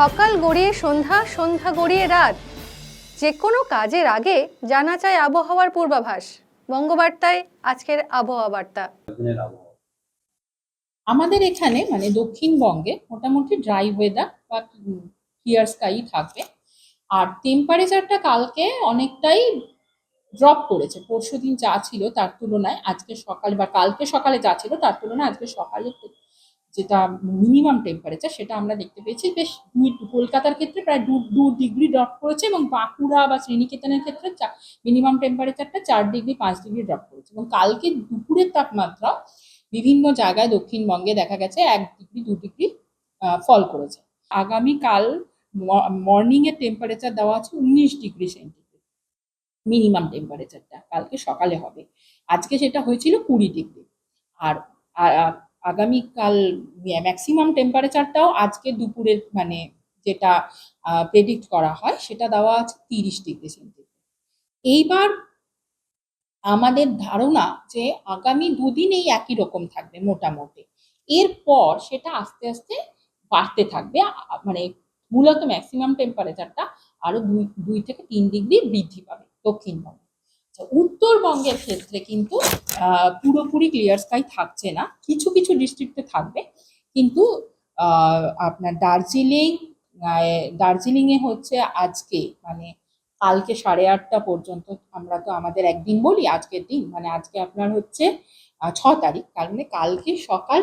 সকাল গড়িয়ে সন্ধ্যা সন্ধ্যা গড়িয়ে রাত। যে কোনো কাজের আগে জানা চায় আবহাওয়ার পূর্বাভাস। বঙ্গবার্তায় আজকের আবহাওয়া বার্তা। আমাদের এখানে মানে দক্ষিণবঙ্গে মোটামুটি ড্রাই ওয়েদার বা ক্লিয়ার স্কাই থাকবে। আর টেম্পারেচারটা কালকে অনেকটাই ড্রপ করেছে। পরশু দিন যা ছিল তার তুলনায় আজকে সকাল বা কালকে সকালে যা ছিল তার তুলনায় আজকে সকালে যেটা মিনিমাম টেম্পারেচার সেটা আমরা দেখতে পেয়েছি। বেশ কলকাতার ক্ষেত্রে প্রায় দু দু ডিগ্রি ড্রপ করেছে এবং বাঁকুড়া বা শ্রীনিকেতনের ক্ষেত্রে মিনিমাম টেম্পারেচারটা চার ডিগ্রি পাঁচ ডিগ্রি ড্রপ করেছে। এবং কালকে দুপুরের তাপমাত্রা বিভিন্ন জায়গায় দক্ষিণবঙ্গে দেখা গেছে এক ডিগ্রি দু ডিগ্রি ফল করেছে। আগামীকাল মর্নিং এর টেম্পারেচার দেওয়া আছে উনিশ ডিগ্রি সেন্টিগ্রেড মিনিমাম টেম্পারেচারটা কালকে সকালে হবে। আজকে সেটা হয়েছিল কুড়ি ডিগ্রি আর আগামীকাল ম্যাক্সিমাম টেম্পারেচারটাও আজকে দুপুরের মানে যেটা প্রেডিক্ট করা হয়, সেটা দেওয়া আছে তিরিশ ডিগ্রি সেন্টিগ্রেড এইবার আমাদের ধারণা যে আগামী দুদিন এই একই রকম থাকবে মোটামুটি। এরপর সেটা আস্তে আস্তে বাড়তে থাকবে মানে মূলত ম্যাক্সিমাম টেম্পারেচারটা আরও দুই দুই থেকে তিন ডিগ্রি বৃদ্ধি পাবে দক্ষিণবঙ্গে। উত্তরবঙ্গের ক্ষেত্রে কিন্তু পুরোপুরি ক্লিয়ার স্কাই থাকছে না। কিছু কিছু ডিস্ট্রিক্টে থাকবে। কিন্তু আপনার দার্জিলিং দার্জিলিং এ হচ্ছে আজকে মানে কালকে সাড়ে আটটা পর্যন্ত আমরা তো আমাদের একদিন বলি আজকের দিন। মানে আজকে আপনার হচ্ছে ছ তারিখ। কাল মানে কালকে সকাল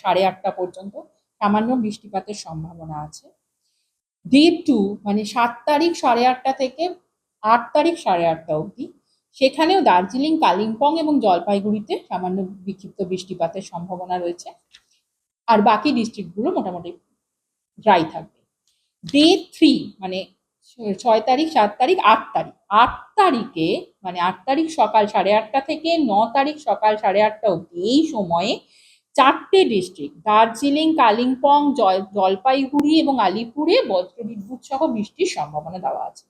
সাড়ে আটটা পর্যন্ত সামান্য বৃষ্টিপাতের সম্ভাবনা আছে। ডে টু মানে সাত তারিখ সাড়ে আটটা থেকে আট তারিখ সাড়ে আটটা অবধি। সেখানেও দার্জিলিং, কালিম্পং এবং জলপাইগুড়িতে সামান্য বিক্ষিপ্ত বৃষ্টিপাতের সম্ভাবনা রয়েছে। আর বাকি ডিস্ট্রিক্টগুলো মোটামুটি ড্রাই থাকবে। ডে থ্রি মানে ছয় তারিখ, সাত তারিখ, আট তারিখ। আট তারিখে মানে আট তারিখ সকাল সাড়ে আটটা থেকে ন তারিখ সকাল সাড়ে আটটা অবধি এই সময়ে চারটে ডিস্ট্রিক্ট, দার্জিলিং, কালিম্পং, জল- জলপাইগুড়ি এবং আলিপুরে বজ্রবিদ্যুৎ সহ বৃষ্টির সম্ভাবনা দেওয়া আছে।